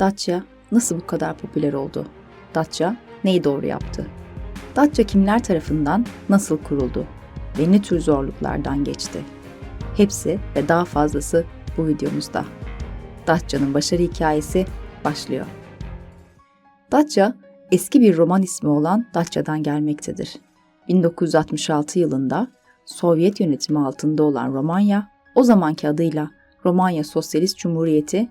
Dacia nasıl bu kadar popüler oldu? Dacia neyi doğru yaptı? Dacia kimler tarafından nasıl kuruldu ve ne tür zorluklardan geçti? Hepsi ve daha fazlası bu videomuzda. Dacia'nın başarı hikayesi başlıyor. Dacia, eski bir roman ismi olan Dacia'dan gelmektedir. 1966 yılında Sovyet yönetimi altında olan Romanya, o zamanki adıyla Romanya Sosyalist Cumhuriyeti,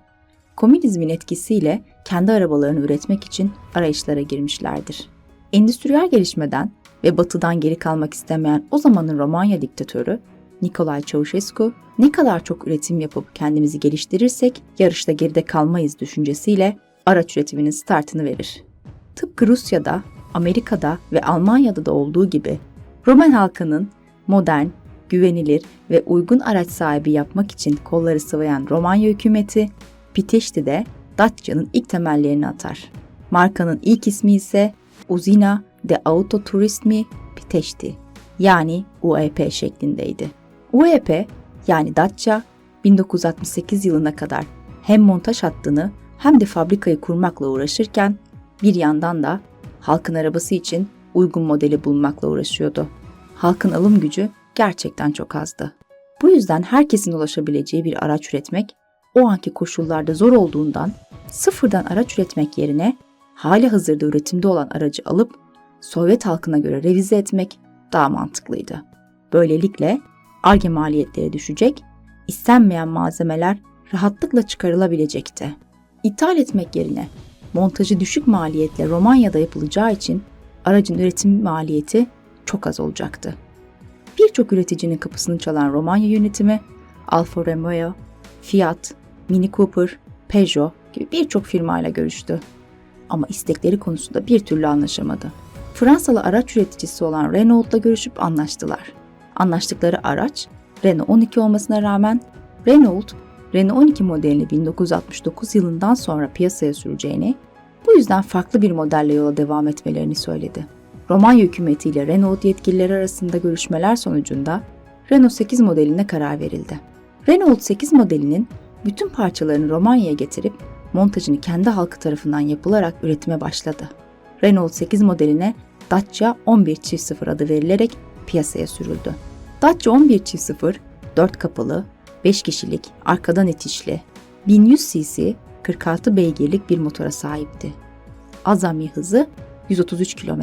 komünizmin etkisiyle kendi arabalarını üretmek için arayışlara girmişlerdir. Endüstriyel gelişmeden ve batıdan geri kalmak istemeyen o zamanın Romanya diktatörü Nikolay Ceausescu, ne kadar çok üretim yapıp kendimizi geliştirirsek yarışta geride kalmayız düşüncesiyle araç üretiminin startını verir. Tıpkı Rusya'da, Amerika'da ve Almanya'da da olduğu gibi Roman halkının modern, güvenilir ve uygun araç sahibi yapmak için kolları sıvayan Romanya hükümeti, Piteşti'de Dacia'nın ilk temellerini atar. Markanın ilk ismi ise Uzina de Autoturismi Piteşti yani UEP şeklindeydi. UEP yani Dacia 1968 yılına kadar hem montaj hattını hem de fabrikayı kurmakla uğraşırken bir yandan da halkın arabası için uygun modeli bulmakla uğraşıyordu. Halkın alım gücü gerçekten çok azdı. Bu yüzden herkesin ulaşabileceği bir araç üretmek o anki koşullarda zor olduğundan sıfırdan araç üretmek yerine hali hazırda üretimde olan aracı alıp Sovyet halkına göre revize etmek daha mantıklıydı. Böylelikle arge maliyetleri düşecek, istenmeyen malzemeler rahatlıkla çıkarılabilecekti. İthal etmek yerine montajı düşük maliyetle Romanya'da yapılacağı için aracın üretim maliyeti çok az olacaktı. Birçok üreticinin kapısını çalan Romanya yönetimi Alfa Romeo, Fiat, Mini Cooper, Peugeot gibi birçok firmayla görüştü. Ama istekleri konusunda bir türlü anlaşamadı. Fransalı araç üreticisi olan Renault'la görüşüp anlaştılar. Anlaştıkları araç Renault 12 olmasına rağmen Renault, Renault 12 modelini 1969 yılından sonra piyasaya süreceğini, bu yüzden farklı bir modelle yola devam etmelerini söyledi. Romanya hükümeti ile Renault yetkilileri arasında görüşmeler sonucunda Renault 8 modeline karar verildi. Renault 8 modelinin bütün parçalarını Romanya'ya getirip montajını kendi halkı tarafından yapılarak üretime başladı. Renault 8 modeline Dacia 11.0 adı verilerek piyasaya sürüldü. Dacia 11.0 4 kapılı, 5 kişilik, arkadan itişli, 1100 cc 46 beygirlik bir motora sahipti. Azami hızı 133 km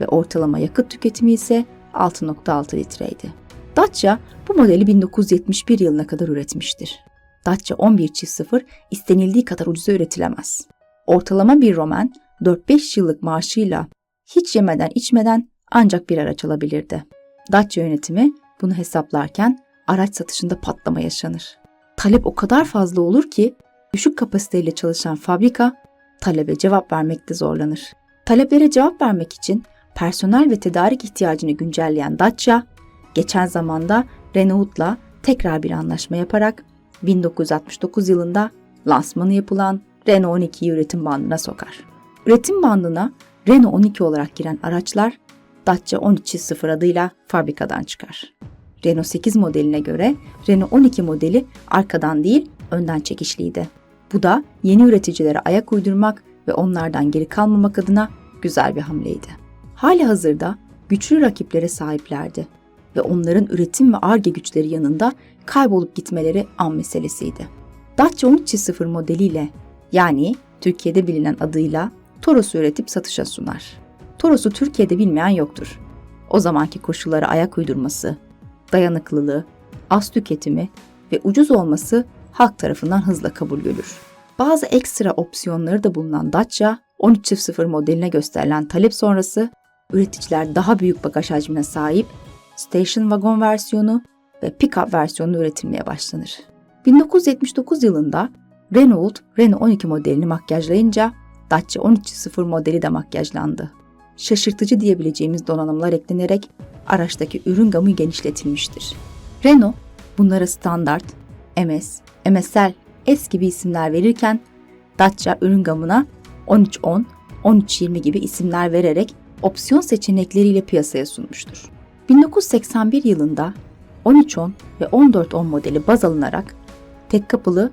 ve ortalama yakıt tüketimi ise 6.6 litreydi. Dacia bu modeli 1971 yılına kadar üretmiştir. Dacia 11.0 istenildiği kadar ucuza üretilemez. Ortalama bir Roman 4-5 yıllık maaşıyla hiç yemeden içmeden ancak bir araç alabilirdi. Dacia yönetimi bunu hesaplarken araç satışında patlama yaşanır. Talep o kadar fazla olur ki düşük kapasiteyle çalışan fabrika talebe cevap vermekte zorlanır. Taleplere cevap vermek için personel ve tedarik ihtiyacını güncelleyen Dacia, geçen zamanda Renault'la tekrar bir anlaşma yaparak 1969 yılında lansmanı yapılan Renault 12'yi üretim bandına sokar. Üretim bandına Renault 12 olarak giren araçlar Dacia 13.0 adıyla fabrikadan çıkar. Renault 8 modeline göre Renault 12 modeli arkadan değil önden çekişliydi. Bu da yeni üreticilere ayak uydurmak ve onlardan geri kalmamak adına güzel bir hamleydi. Hali hazırda güçlü rakiplere sahiplerdi ve onların üretim ve arge güçleri yanında kaybolup gitmeleri an meselesiydi. Dacia 13.0 modeliyle yani Türkiye'de bilinen adıyla Toros'u üretip satışa sunar. Toros'u Türkiye'de bilmeyen yoktur. O zamanki koşullara ayak uydurması, dayanıklılığı, az tüketimi ve ucuz olması halk tarafından hızla kabul görür. Bazı ekstra opsiyonları da bulunan Dacia 13.0 modeline gösterilen talep sonrası üreticiler daha büyük bagaj hacmine sahip station wagon versiyonu ve pick-up versiyonu üretilmeye başlanır. 1979 yılında Renault Renault 12 modelini makyajlayınca Dacia 13.0 modeli de makyajlandı. Şaşırtıcı diyebileceğimiz donanımlar eklenerek araçtaki ürün gamı genişletilmiştir. Renault bunlara standart, MS, MSL, S gibi isimler verirken Dacia ürün gamına 1310, 1320 gibi isimler vererek opsiyon seçenekleriyle piyasaya sunmuştur. 1981 yılında 1310 ve 1410 modeli baz alınarak tek kapılı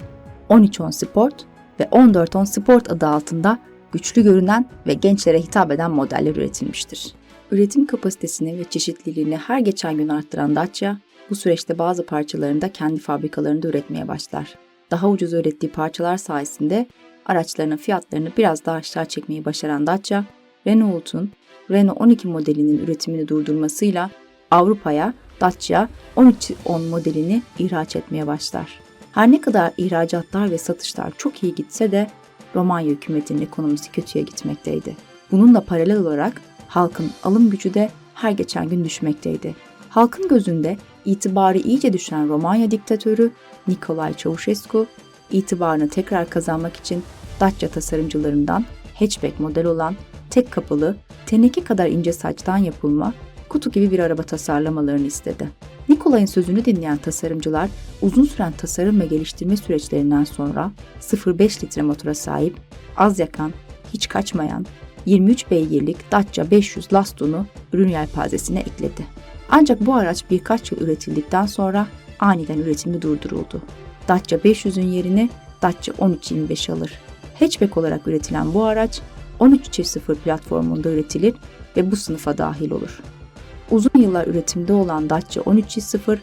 1310 Sport ve 14 on Sport adı altında güçlü görünen ve gençlere hitap eden modeller üretilmiştir. Üretim kapasitesini ve çeşitliliğini her geçen gün arttıran Dacia, bu süreçte bazı parçalarını da kendi fabrikalarında üretmeye başlar. Daha ucuz ürettiği parçalar sayesinde araçlarının fiyatlarını biraz daha aşağı çekmeyi başaran Dacia, Renault'un Renault 12 modelinin üretimini durdurmasıyla Avrupa'ya Dacia 1310 modelini ihraç etmeye başlar. Her ne kadar ihracatlar ve satışlar çok iyi gitse de Romanya hükümetinin ekonomisi kötüye gitmekteydi. Bununla paralel olarak halkın alım gücü de her geçen gün düşmekteydi. Halkın gözünde itibarı iyice düşen Romanya diktatörü Nicolae Ceausescu, itibarını tekrar kazanmak için Dacia tasarımcılarından hatchback model olan tek kapılı, teneke kadar ince saçtan yapılma, kutu gibi bir araba tasarlamalarını istedi. Nikolay'ın sözünü dinleyen tasarımcılar uzun süren tasarım ve geliştirme süreçlerinden sonra 0.5 litre motora sahip, az yakan, hiç kaçmayan 23 beygirlik Dacia 500 Lastun'u ürün yelpazesine ekledi. Ancak bu araç birkaç yıl üretildikten sonra aniden üretimi durduruldu. Dacia 500'ün yerini Dacia 1325 alır. Hatchback olarak üretilen bu araç 13.0 platformunda üretilir ve bu sınıfa dahil olur. Uzun yıllar üretimde olan Dacia 13.0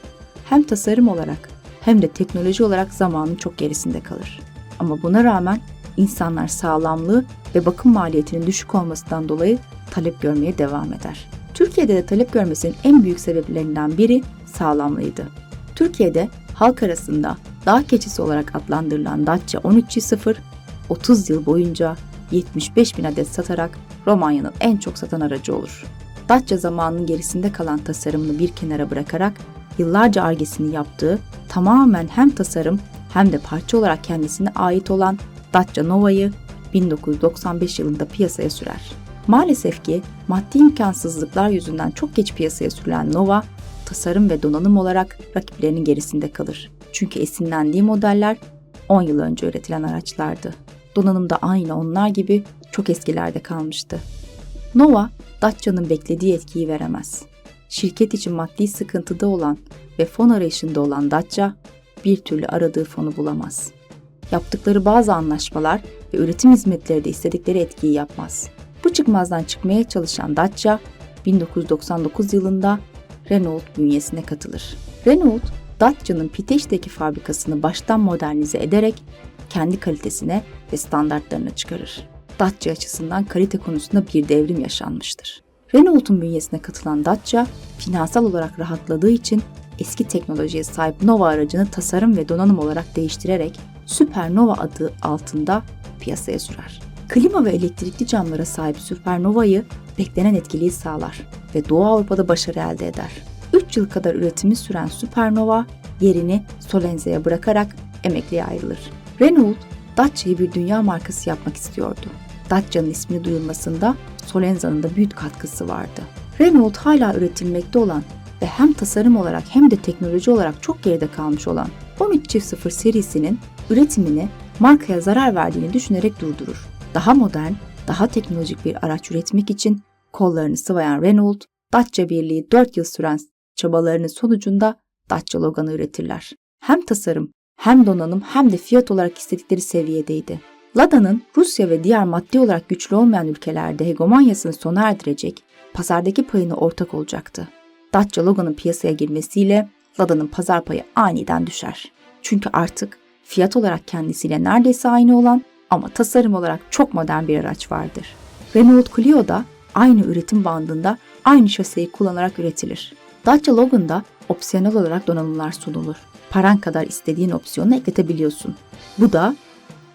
hem tasarım olarak hem de teknoloji olarak zamanın çok gerisinde kalır. Ama buna rağmen insanlar sağlamlığı ve bakım maliyetinin düşük olmasından dolayı talep görmeye devam eder. Türkiye'de de talep görmesinin en büyük sebeplerinden biri sağlamlığıydı. Türkiye'de halk arasında dağ keçisi olarak adlandırılan Dacia 13.0 30 yıl boyunca 75 bin adet satarak Romanya'nın en çok satan aracı olur. Dacia zamanının gerisinde kalan tasarımını bir kenara bırakarak yıllarca argesini yaptığı tamamen hem tasarım hem de parça olarak kendisine ait olan Dacia Nova'yı 1995 yılında piyasaya sürer. Maalesef ki maddi imkansızlıklar yüzünden çok geç piyasaya sürülen Nova, tasarım ve donanım olarak rakiplerinin gerisinde kalır. Çünkü esinlendiği modeller 10 yıl önce üretilen araçlardı. Donanım da aynı onlar gibi çok eskilerde kalmıştı. Nova, Dacia'nın beklediği etkiyi veremez. Şirket için maddi sıkıntıda olan ve fon arayışında olan Dacia, bir türlü aradığı fonu bulamaz. Yaptıkları bazı anlaşmalar ve üretim hizmetleri de istedikleri etkiyi yapmaz. Bu çıkmazdan çıkmaya çalışan Dacia, 1999 yılında Renault bünyesine katılır. Renault, Dacia'nın Piteș'teki fabrikasını baştan modernize ederek kendi kalitesine ve standartlarına çıkarır. Dacia açısından kalite konusunda bir devrim yaşanmıştır. Renault'un bünyesine katılan Dacia, finansal olarak rahatladığı için eski teknolojiye sahip Nova aracını tasarım ve donanım olarak değiştirerek Supernova adı altında piyasaya sürer. Klima ve elektrikli camlara sahip Supernova'yı beklenen etkiliği sağlar ve Doğu Avrupa'da başarı elde eder. 3 yıl kadar üretimi süren Supernova yerini Solenze'ye bırakarak emekliye ayrılır. Renault, Dacia'yı bir dünya markası yapmak istiyordu. Dacia'nın ismini duyulmasında Solenza'nın da büyük katkısı vardı. Renault hala üretilmekte olan ve hem tasarım olarak hem de teknoloji olarak çok geride kalmış olan 13.0 serisinin üretimini markaya zarar verdiğini düşünerek durdurur. Daha modern, daha teknolojik bir araç üretmek için kollarını sıvayan Renault, Dacia Birliği 4 yıl süren çabalarının sonucunda Dacia Logan'ı üretirler. Hem tasarım, hem donanım hem de fiyat olarak istedikleri seviyedeydi. Lada'nın Rusya ve diğer maddi olarak güçlü olmayan ülkelerde hegemonyasını sona erdirecek, pazardaki payını ortak olacaktı. Dacia Logan'ın piyasaya girmesiyle Lada'nın pazar payı aniden düşer. Çünkü artık fiyat olarak kendisiyle neredeyse aynı olan ama tasarım olarak çok modern bir araç vardır. Renault Clio da aynı üretim bandında aynı şaseyi kullanarak üretilir. Dacia Logan'da opsiyonel olarak donanımlar sunulur. Paran kadar istediğin opsiyonu ekletebiliyorsun. Bu da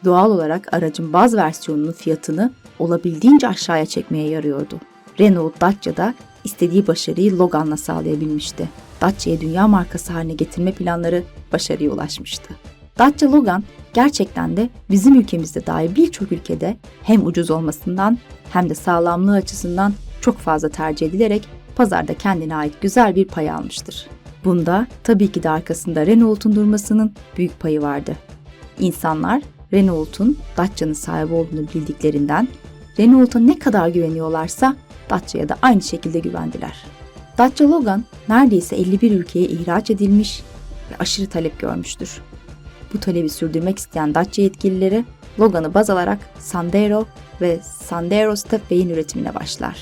doğal olarak aracın bazı versiyonunun fiyatını olabildiğince aşağıya çekmeye yarıyordu. Renault Dacia'da istediği başarıyı Logan'la sağlayabilmişti. Dacia'yı dünya markası haline getirme planları başarıya ulaşmıştı. Dacia Logan gerçekten de bizim ülkemizde dahi birçok ülkede hem ucuz olmasından hem de sağlamlığı açısından çok fazla tercih edilerek pazarda kendine ait güzel bir pay almıştır. Bunda tabii ki de arkasında Renault'un durmasının büyük payı vardı. İnsanlar Renault'un Dacia'nın sahibi olduğunu bildiklerinden Renault'a ne kadar güveniyorlarsa Dacia'ya da aynı şekilde güvendiler. Dacia Logan neredeyse 51 ülkeye ihraç edilmiş ve aşırı talep görmüştür. Bu talebi sürdürmek isteyen Dacia yetkilileri Logan'ı baz alarak Sandero ve Sandero Stepway'in üretimine başlar.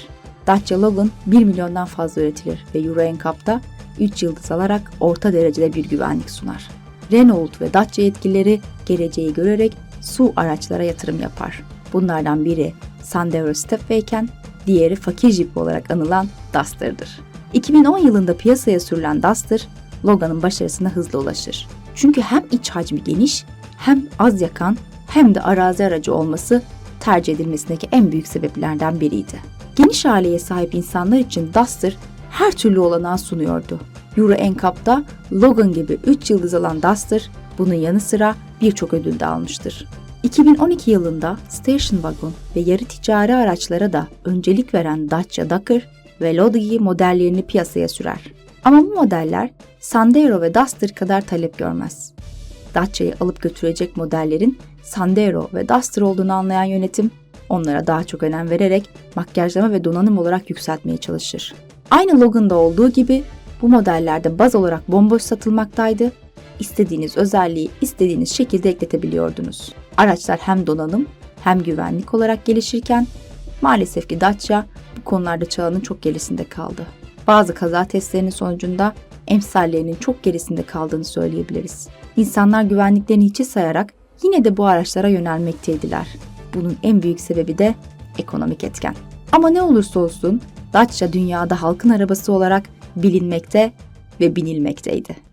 Dacia Logan 1 milyondan fazla üretilir ve Euro NCAP'ta 3 yıldız alarak orta derecede bir güvenlik sunar. Renault ve Dacia yetkilileri geleceği görerek su araçlara yatırım yapar. Bunlardan biri Sandero Stepway iken diğeri fakir jip olarak anılan Duster'dır. 2010 yılında piyasaya sürülen Duster, Logan'ın başarısına hızla ulaşır. Çünkü hem iç hacmi geniş, hem az yakan, hem de arazi aracı olması tercih edilmesindeki en büyük sebeplerden biriydi. Geniş aileye sahip insanlar için Duster her türlü olanağı sunuyordu. Euro NCAP'ta Logan gibi 3 yıldız alan Duster bunun yanı sıra birçok ödül de almıştır. 2012 yılında station wagon ve yarı ticari araçlara da öncelik veren Dacia Duster ve Lodge modellerini piyasaya sürer. Ama bu modeller Sandero ve Duster kadar talep görmez. Dacia'yı alıp götürecek modellerin Sandero ve Duster olduğunu anlayan yönetim onlara daha çok önem vererek makyajlama ve donanım olarak yükseltmeye çalışır. Aynı Logan'da olduğu gibi bu modellerde baz olarak bomboş satılmaktaydı. İstediğiniz özelliği istediğiniz şekilde ekletebiliyordunuz. Araçlar hem donanım hem güvenlik olarak gelişirken maalesef ki Dacia bu konularda çağının çok gerisinde kaldı. Bazı kaza testlerinin sonucunda emsallerinin çok gerisinde kaldığını söyleyebiliriz. İnsanlar güvenliklerini hiçe sayarak yine de bu araçlara yönelmekteydiler. Bunun en büyük sebebi de ekonomik etken. Ama ne olursa olsun Dacia dünyada halkın arabası olarak bilinmekte ve binilmekteydi.